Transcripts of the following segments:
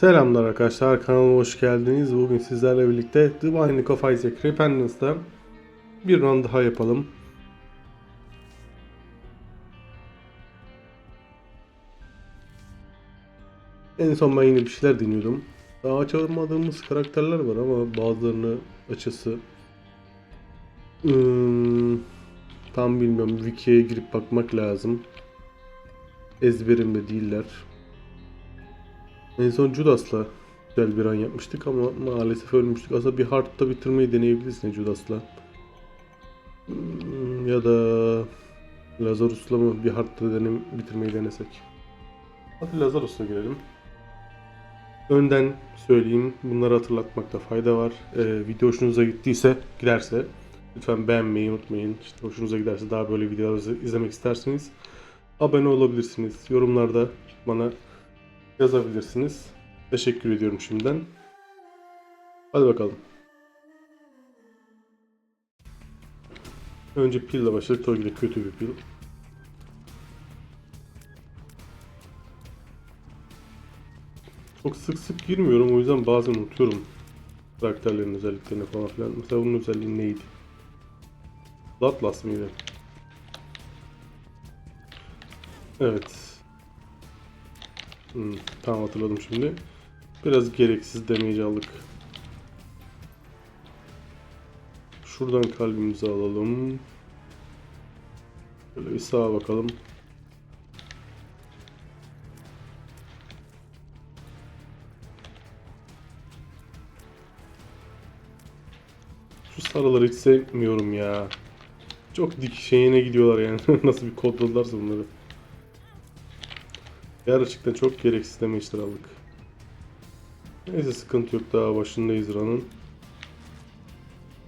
Selamlar arkadaşlar kanalıma hoş geldiniz. Bugün sizlerle birlikte The Binding of Isaac Repentance'da bir run daha yapalım. En son ben yine bir şeyler deniyordum. Daha açamadığımız karakterler var ama bazılarını açısı hmm, tam bilmiyorum. Wiki'ye girip bakmak lazım. Ezberimde değiller. En son Judas'la güzel bir an yapmıştık ama maalesef ölmüştük. Aslında bir Hard'da bitirmeyi deneyebiliriz ne Judas'la. Hmm, Ya da Lazarus'la mı bir Hard'da denem bitirmeyi denesek. Hadi Lazarus'la girelim. Önden söyleyeyim. Bunları hatırlatmakta fayda var. Ee, video hoşunuza gittiyse, giderse lütfen beğenmeyi unutmayın. İşte hoşunuza giderse daha böyle videolar iz- izlemek isterseniz abone olabilirsiniz. Yorumlarda bana yazabilirsiniz. Teşekkür ediyorum şimdiden. Hadi bakalım. Önce pille başladık. Tabii ki kötü bir pil. Çok sık sık girmiyorum o yüzden bazen unutuyorum karakterlerin özelliklerini falan filan. Mesela bunun özelliği neydi? Atlas mıydı? Evet. Hmm, tamam hatırladım şimdi. Biraz gereksiz damage aldık. Şuradan kalbimizi alalım. Böyle bir sağa bakalım. Şu sarıları hiç sevmiyorum ya. Çok dik şeyine gidiyorlar yani. Nasıl bir kodladılarsa bunları. Gerçekten çok gereksiz damage'ler aldık. Neyse sıkıntı yok daha başındayız run'ın.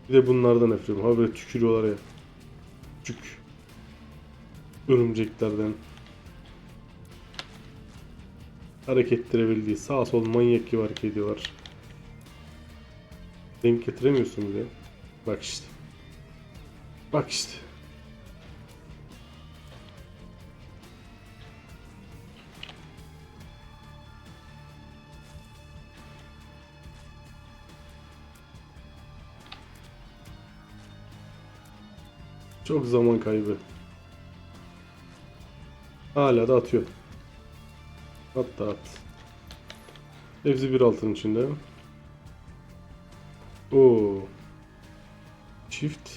Bir de bunlardan nefret ediyorum. Ha böyle tükürüyorlar ya. Küçük. Örümceklerden. Hareket ettirebildiği sağ sol manyak gibi hareket ediyorlar. Denk getiremiyorsun bile. Bak işte. Bak işte. Çok zaman kaybı. Hala da atıyor. At da at. Hepsi bir altın içinde. Oo. Çift.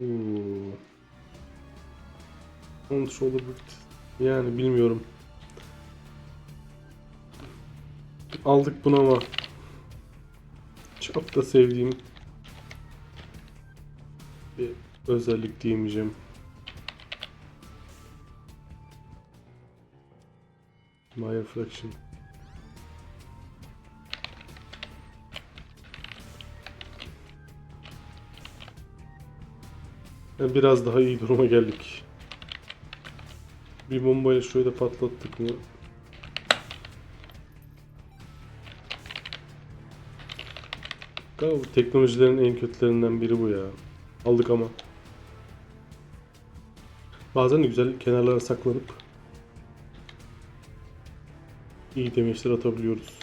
Oo. Bit. Yani bilmiyorum. Aldık bunu ama çok da sevdiğim bir özellik diyemeyeceğim. My reflection. Yani biraz daha iyi duruma geldik. Bir bombayla şöyle patlattık mı? Galiba teknolojilerin en kötülerinden biri bu ya. Aldık ama. Bazen güzel kenarlara saklanıp iyi demeçler atabiliyoruz.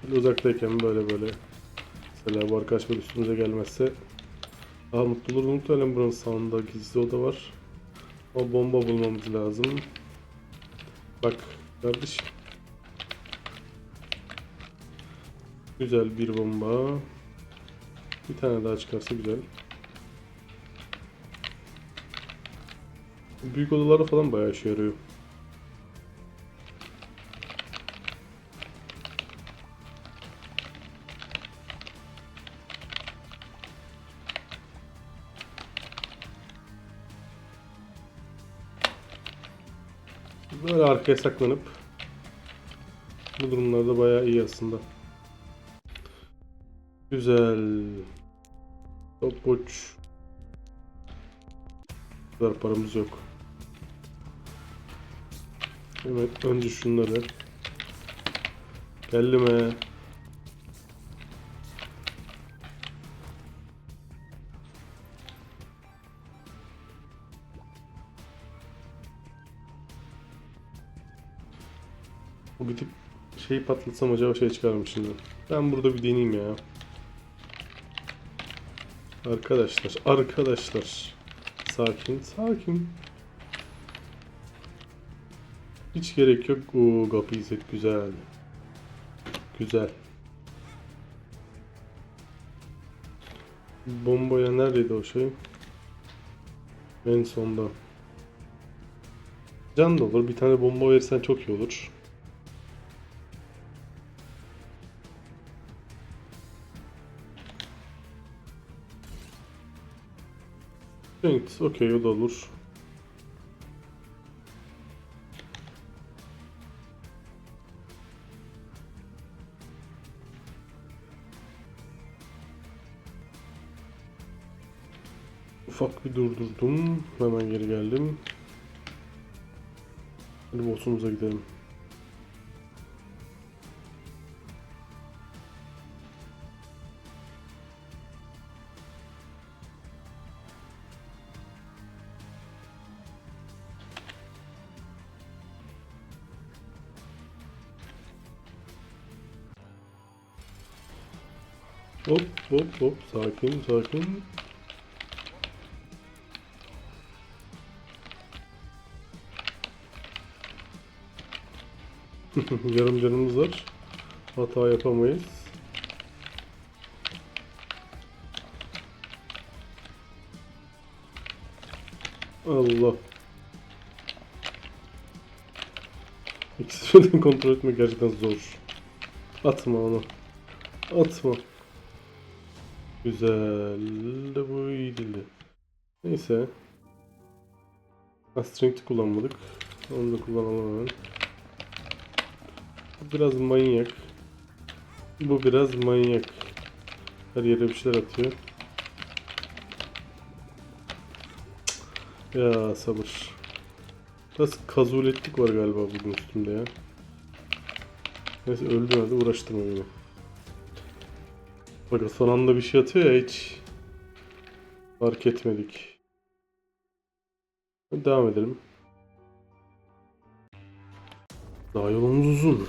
Şöyle uzaktayken böyle böyle mesela bu arkadaş böyle üstümüze gelmezse daha mutlu oluruz. Muhtemelen buranın sağında gizli oda var. O bomba bulmamız lazım. Bak kardeşim. Güzel bir bomba. Bir tane daha çıkarsa güzel. Büyük odalarda falan bayağı işe yarıyor. Böyle arkaya saklanıp bu durumlarda bayağı iyi aslında. Güzel. Topuç. Bu kadar paramız yok. Evet önce şunları. Geldi mi? Bu gidip şeyi patlatsam acaba şey çıkar mı şimdi? Ben burada bir deneyeyim ya. Arkadaşlar, arkadaşlar. Sakin, sakin. Hiç gerek yok. Oo, kapıyı set güzel. Güzel. Bombaya neredeydi o şey? En sonda. Can da olur. Bir tane bomba verirsen çok iyi olur. Strength. Okey o da olur. Ufak bir durdurdum. Hemen geri geldim. Hadi boss'umuza gidelim. Hop hop sakin sakin. Yarım canımız var. Hata yapamayız. Allah. İkisini kontrol etmek gerçekten zor. Atma onu. Atma. Güzel de bu iyi değildi. Neyse. Ha, Strength'i kullanmadık. Onu da kullanalım hemen. Bu biraz manyak. Bu biraz manyak. Her yere bir şeyler atıyor. Ya sabır. Biraz kazuletlik var galiba bugün üstümde ya. Neyse öldüm hadi uğraştırma beni. Bakın son anda bir şey atıyor ya hiç fark etmedik. Devam edelim. Daha yolumuz uzun.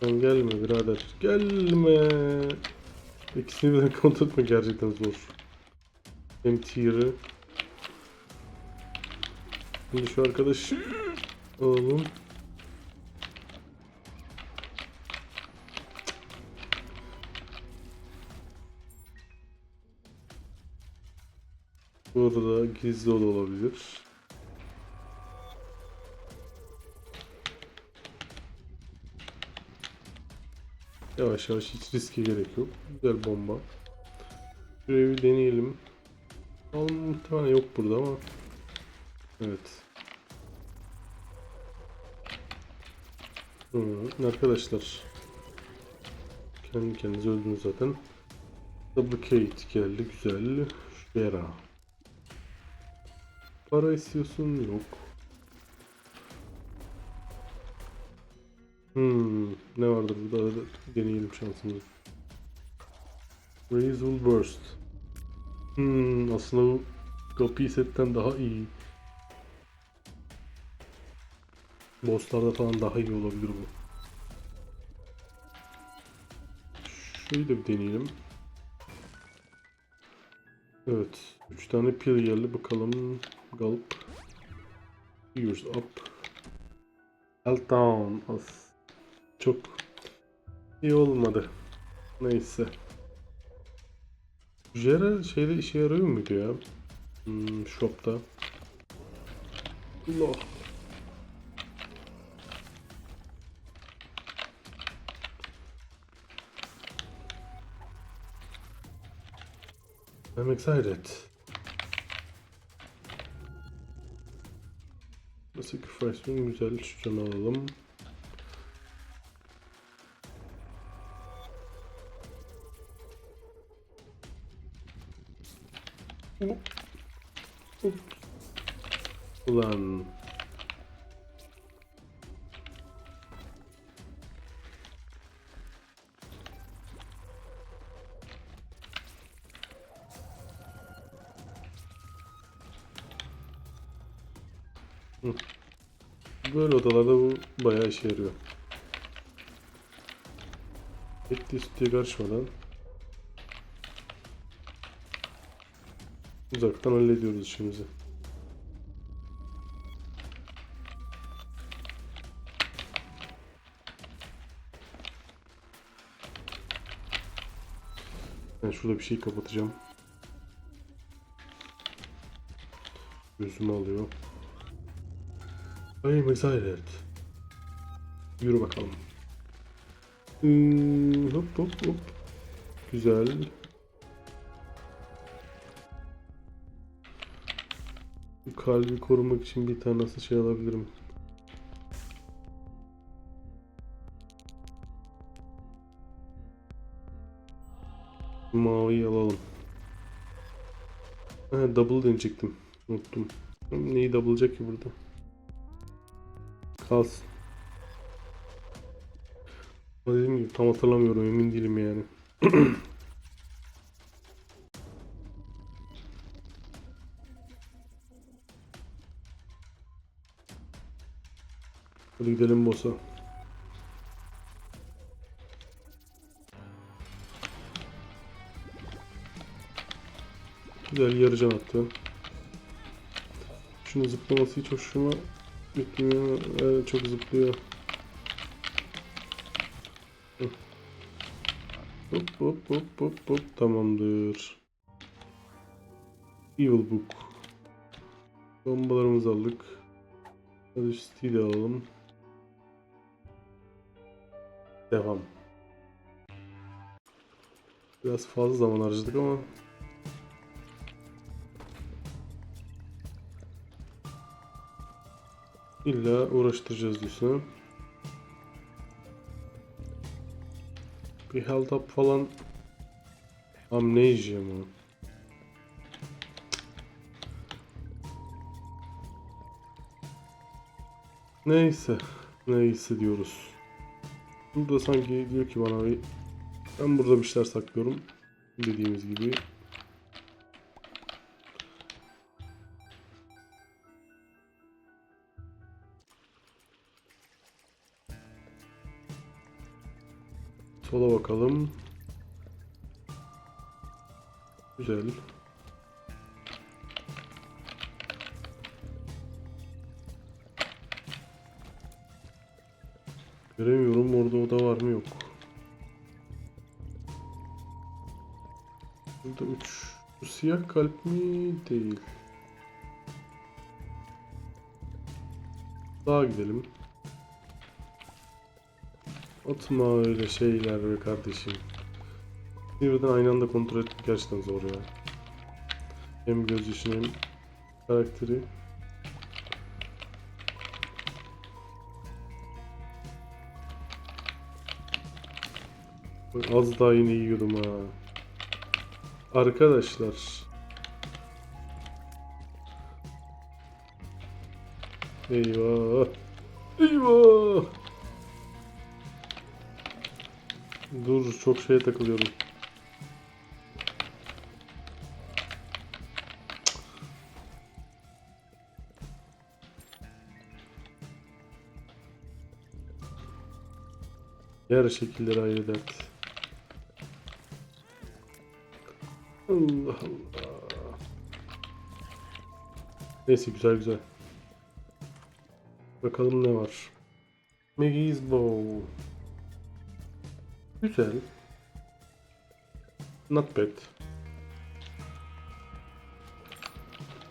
Sen gelme birader. Gelme. İkisini birden kontrol etme gerçekten zor. Hem tier'ı. Şimdi şu arkadaş alalım. Burada gizli oda olabilir. Yavaş yavaş hiç riske gerek yok. Güzel bomba. Şurayı bir deneyelim. Al muhtemelen yok burada ama. Evet. Hı, arkadaşlar. Kendi kendinize öldünüz zaten. Duplicate geldi güzel. Vera. Para istiyorsun yok. Hmm, ne vardır burada da deneyelim şansımızı. Raise will burst. Hmm, aslında bu Gopi setten daha iyi. Bosslarda falan daha iyi olabilir bu. Şöyle de bir deneyelim. Evet. 3 tane pil geldi. Bakalım. Gulp. Years up. Health down. As. Çok iyi olmadı. Neyse. Jera şeyde işe yarıyor muydu ya? Hmm, shop'ta. Allah. I'm excited. Sacrifice mi? Güzel. Şu canı alalım. Ulan. İşe yarıyor. Etli sütüye karışmadan uzaktan hallediyoruz işimizi. Ben şurada bir şey kapatacağım. Gözümü alıyor. Ay mesaret. Yürü bakalım. Hmm, hop hop hop. Güzel. Kalbi korumak için bir tane nasıl şey alabilirim? Maviyi alalım. Ha, double deneyecektim. Unuttum. Neyi double'layacak ki burada? Kalsın. Dediğim gibi tam hatırlamıyorum emin değilim yani. Hadi gidelim boss'a. Güzel yarı can attı. Şunu zıplaması hiç hoşuma gitmiyor. Evet, çok zıplıyor. Hop hop hop hop tamamdır. Evil Book. Bombalarımızı aldık. Hadi Steel'i de alalım. Devam. Biraz fazla zaman harcadık ama illa uğraştıracağız diyorsun. Bir health up falan Amnesia mı? Neyse. Neyse diyoruz. Burada sanki diyor ki bana bir ben burada bir şeyler saklıyorum. Dediğimiz gibi. Sola bakalım. Güzel. Göremiyorum orada oda var mı yok. Burada 3. Bu siyah kalp mi? Değil. Daha gidelim. Atma öyle şeyler be kardeşim. Birden aynı anda kontrol etmek gerçekten zor ya. Hem göz yaşını hem karakteri. Az daha yine yiyordum ha. Arkadaşlar. Eyvah. Eyvah. Dur çok şeye takılıyorum. Yer şekilleri ayrı dert. Allah Allah. Neyse güzel güzel. Bakalım ne var. Maggie's Bow. Güzel. Not bad.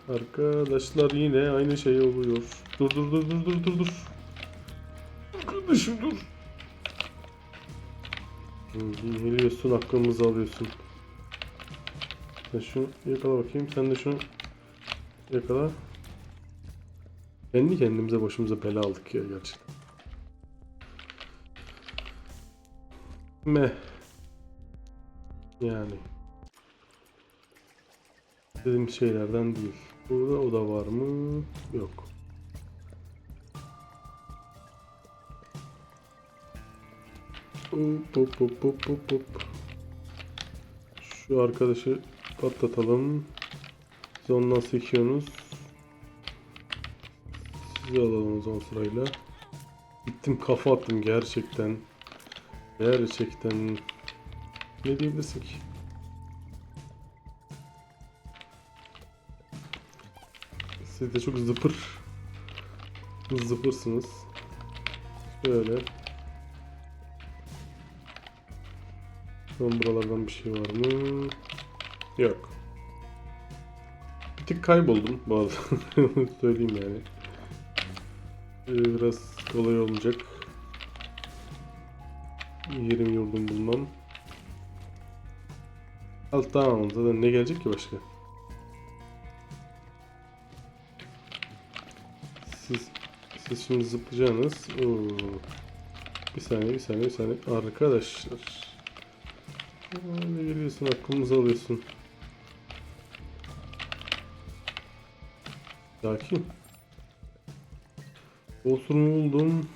Arkadaşlar yine aynı şey oluyor. Dur dur dur dur dur dur dur. Arkadaşım dur. Geliyorsun hakkımızı alıyorsun. Sen şunu yakala bakayım. Sen de şunu yakala. Kendi kendimize başımıza bela aldık ya gerçekten. Meh. Yani. Dediğim şeylerden değil. Burada o da var mı? Yok. Hop hop hop hop hop hop. Şu arkadaşı patlatalım. Siz ondan sekiyorsunuz. Sizi alalım o zaman sırayla. Gittim kafa attım gerçekten. Gerçekten. Ne diyebilirsin ki? Siz de çok zıpır. Zıpırsınız. Şöyle. Son buralardan bir şey var mı? Yok. Bir tık kayboldum bu arada. Söyleyeyim yani. Ee, Biraz kolay olmayacak. Yerim yurdum bulmam. Alt tamam zaten ne gelecek ki başka? Siz siz şimdi zıplayacaksınız. Oo. Bir saniye bir saniye bir saniye. Arkadaşlar. Ne geliyorsun aklımızı alıyorsun. Sakin. Osurumu buldum.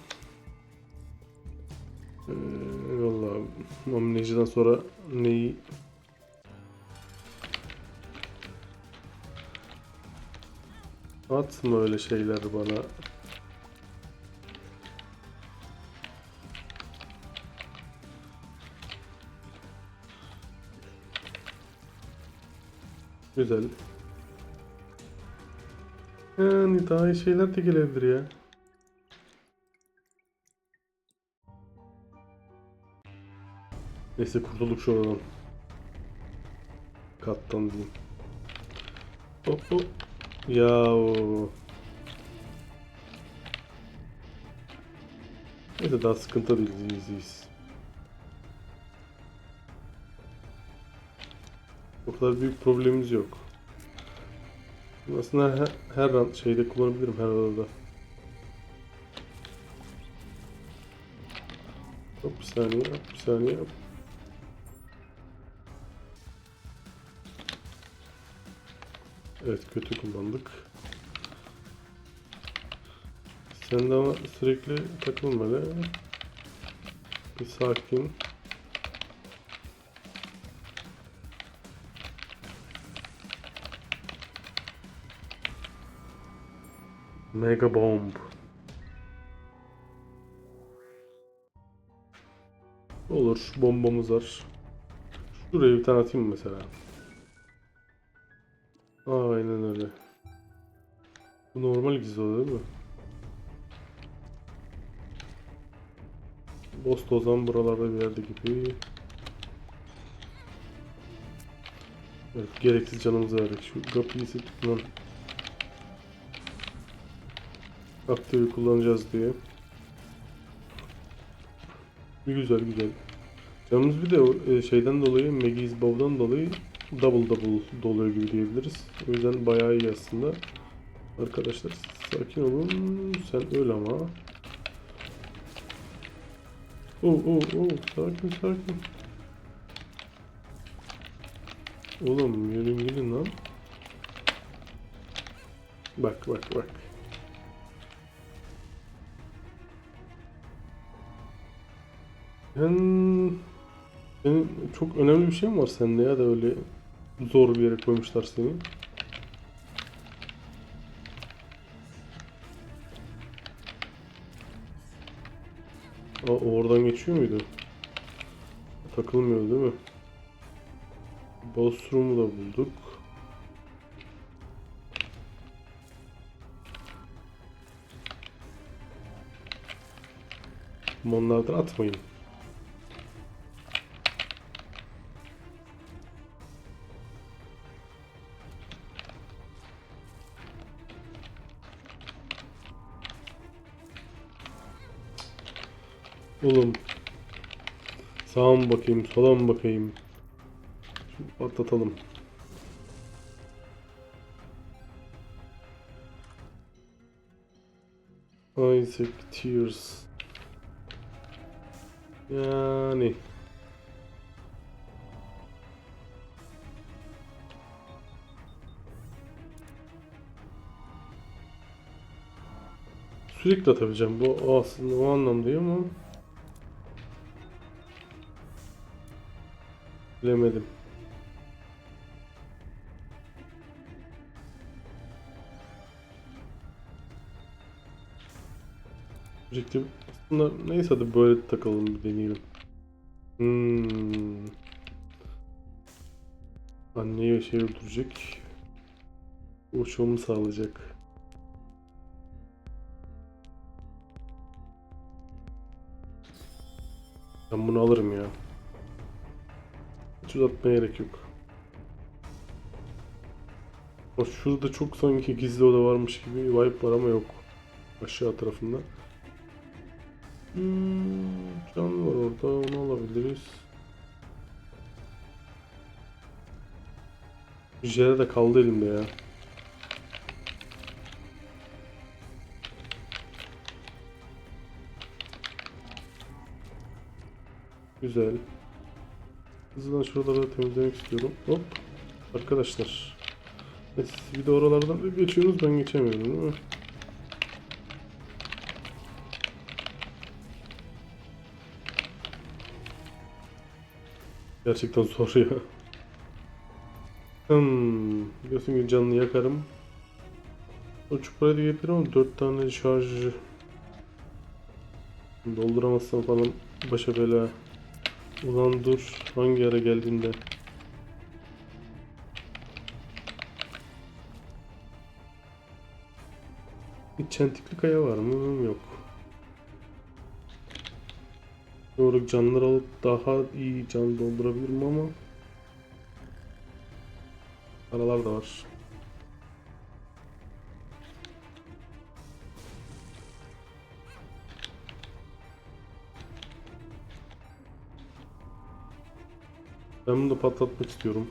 Amneciden sonra neyi Atma öyle şeyler bana. Güzel. Yani daha iyi şeyler de gelebilir ya. Neyse kurtulduk şu oradan. Kattan diyeyim. Hop hop. Ya. Neyse daha sıkıntı değil iyiyiz. O kadar büyük problemimiz yok. Aslında her, her an şeyde kullanabilirim her arada. Hop bir saniye, hop bir saniye. Hop. Evet kötü kullandık. Sen de ama sürekli takılma böyle. Bir sakin. Mega bomb. Olur, bombamız var. Şuraya bir tane atayım mesela? Aynen öyle. Bu normal gizli değil mi? Boss Dozan buralarda bir yerde gibi. Evet, gereksiz canımızı verdik. Şu kapıyı lan. Aktivi kullanacağız diye. Güzel güzel. Canımız bir de e, şeyden dolayı, Maggie's Bow'dan dolayı double double doluyor gibi diyebiliriz. O yüzden bayağı iyi aslında. Arkadaşlar sakin olun. Sen öl ama. Oo oo oo sakin sakin. Oğlum yürüyün gidin lan. Bak bak bak. Sen... Senin çok önemli bir şey mi var sende ya da öyle zor bir yere koymuşlar seni? Aa, oradan geçiyor muydu? Takılmıyor değil mi? Boss da bulduk. Onlardan atmayın. Oğlum. Sağa mı bakayım, sola mı bakayım? Şunu patlatalım. Isaac Tears. Yani. Sürekli atabileceğim. Bu aslında o anlamda değil ama bilemedim. Objektif aslında neyse hadi böyle takalım bir deneyelim. Hmm. Anneyi şey öldürecek. Uçumu sağlayacak. Ben bunu alırım ya. Uzatmaya gerek yok. Bak şurada çok sanki gizli oda varmış gibi vibe var ama yok. Aşağı tarafında. Hmm, can var orada onu alabiliriz. Jere de kaldı elimde ya. Güzel. Hızlıdan şuraları temizlemek istiyorum. Hop. Arkadaşlar. Evet, bir de oralardan geçiyorsunuz ben geçemiyorum değil mi? Gerçekten zor ya. Hmm, biliyorsun ki canını yakarım. O çuprayı da yapıyorum ama 4 tane şarj dolduramazsam falan başa bela. Ulan dur hangi ara geldiğinde. Bir çentikli kaya var mı? Yok. Doğru canları alıp daha iyi can doldurabilirim ama Paralar da var. Ben bunu da patlatmak istiyorum.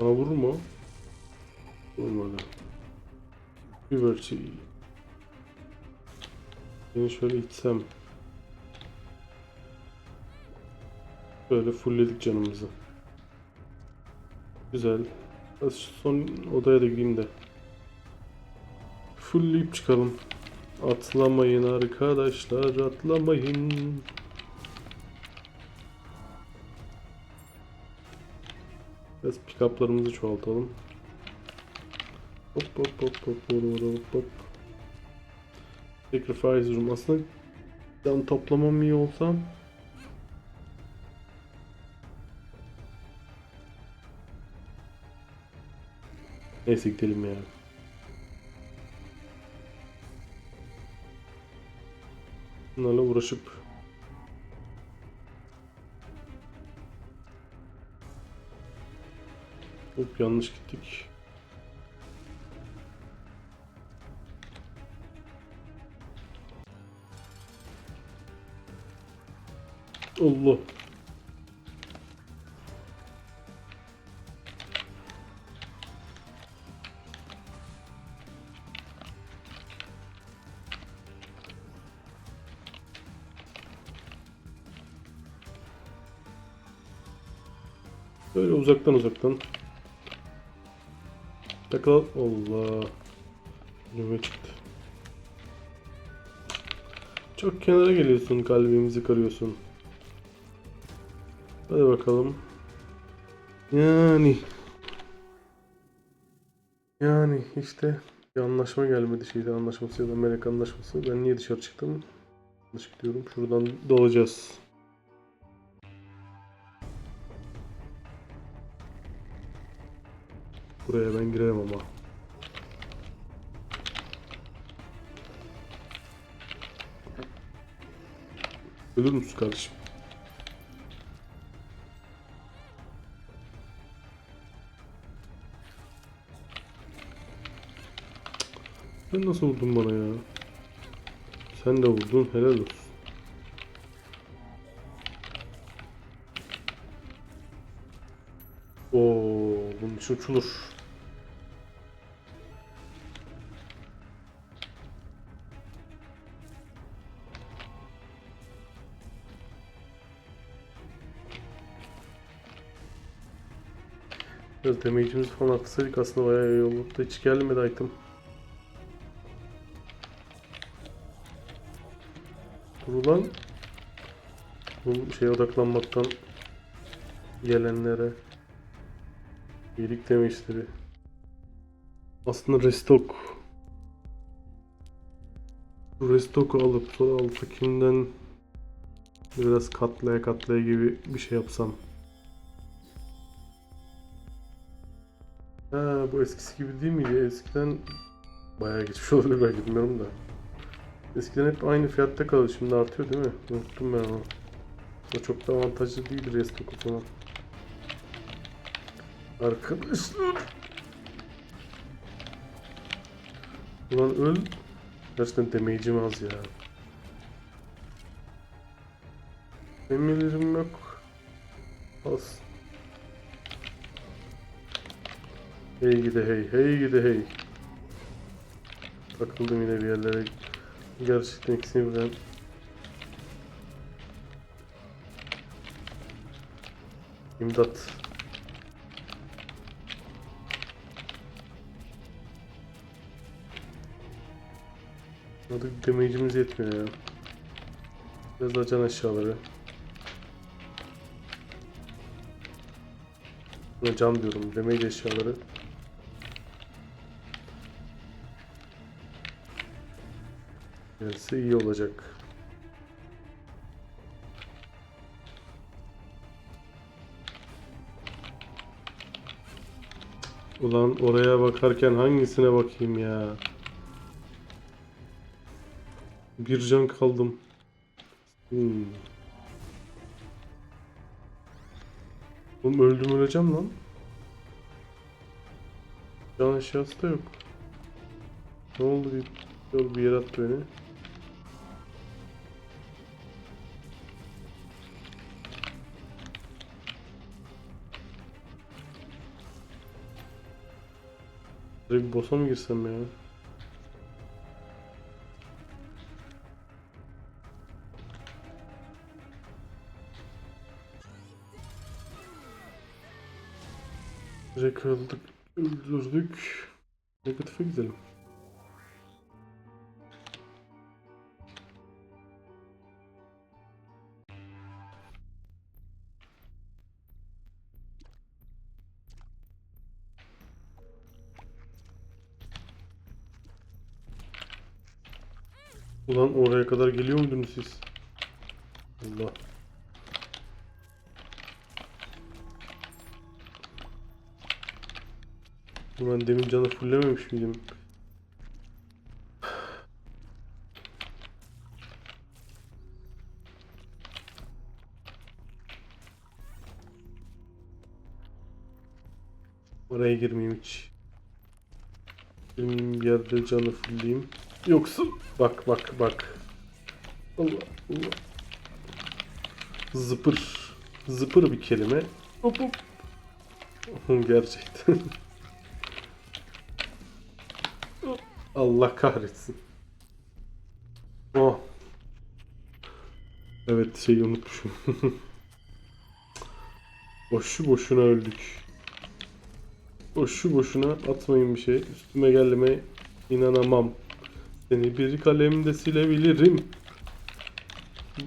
Bana vurur mu? Vurmadı. Güverci. Beni şöyle itsem. Böyle fullledik canımızı. Güzel. Son odaya da gideyim de. Fullleyip çıkalım. Atlamayın arkadaşlar atlamayın. Biraz pick-up'larımızı çoğaltalım. Hop hop hop hop hop hop hop. Sacrifice room aslında can toplamam iyi olsam Neyse gidelim ya. Bunlarla uğraşıp Hop yanlış gittik. Allah. Böyle uzaktan uzaktan. Takıl. Allah. Önüme. Çok kenara geliyorsun. Kalbimizi kırıyorsun. Hadi bakalım. Yani. Yani işte bir anlaşma gelmedi şeyde anlaşması ya da melek anlaşması. Ben niye dışarı çıktım? Yanlış gidiyorum. Şuradan dolacağız. Buraya ben girerim ama. Ölür müsün kardeşim? Sen nasıl vurdun bana ya? Sen de vurdun helal olsun. Oo, bunun için uçulur. Biraz damage'imizi falan atsaydık aslında bayağı iyi olurdu. Hiç gelmedi item. Dur ulan. Bu şeye odaklanmaktan gelenlere iyilik demişleri. Aslında restock Bu Restock'u alıp sonra alttakinden biraz katlaya katlaya gibi bir şey yapsam. Ha bu eskisi gibi değil miydi? Eskiden bayağı geçmiş olabilir belki bilmiyorum da. Eskiden hep aynı fiyatta kalıyor. Şimdi artıyor değil mi? Unuttum ben onu. O çok da avantajlı değil restock o zaman. Arkadaşlar. Ulan öl. Gerçekten damage'im az ya. Demirlerim yok. Az. Hey gide hey, hey gide hey. Takıldım yine bir yerlere. Gerçekten ikisini birden. İmdat. Hadi damage'imiz yetmiyor ya. Biraz daha can aşağıları. Ne can diyorum, damage eşyaları. Gerisi iyi olacak. Ulan oraya bakarken hangisine bakayım ya? Bir can kaldım. Hmm. Oğlum öldüm öleceğim lan. Can eşyası da yok. Ne oldu bir, bir yere attı beni. Direkt boss'a mı girsem ya? Öldük, öldürdük. Negatife gidelim. Ulan oraya kadar geliyor muydunuz siz? Allah. Ben demin canı fullememiş miydim? Oraya girmeyeyim hiç. Benim bir yerde canı fullleyeyim. Yoksa bak bak bak. Allah Allah. Zıpır. Zıpır bir kelime. Hop hop. Gerçekten. Allah kahretsin. Oh. Evet şeyi unutmuşum. Boşu boşuna öldük. Boşu boşuna atmayın bir şey. Üstüme gelme inanamam. Seni bir kalemde silebilirim.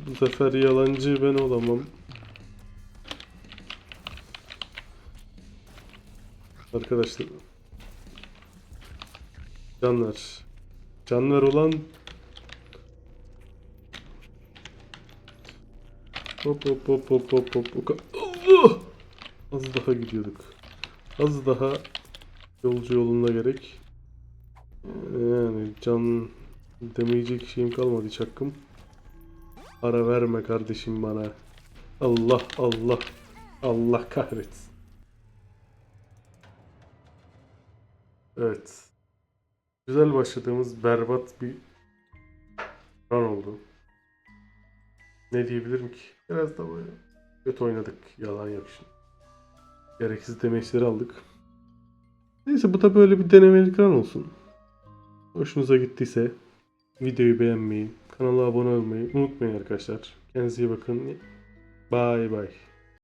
Bu sefer yalancı ben olamam. Arkadaşlar. Canlar. Canlar olan Hop hop hop hop hop hop! Az daha gidiyorduk. Az daha yolcu yolunda gerek. Yani can demeyecek şeyim kalmadı hiç hakkım. Para verme kardeşim bana. Allah Allah. Allah kahretsin. Evet. Güzel başladığımız berbat bir run oldu. Ne diyebilirim ki? Biraz da böyle kötü oynadık. Yalan yok şimdi. Gereksiz demeçleri aldık. Neyse bu da böyle bir denemelik run olsun. Hoşunuza gittiyse videoyu beğenmeyi, kanala abone olmayı unutmayın arkadaşlar. Kendinize iyi bakın. Bye bye.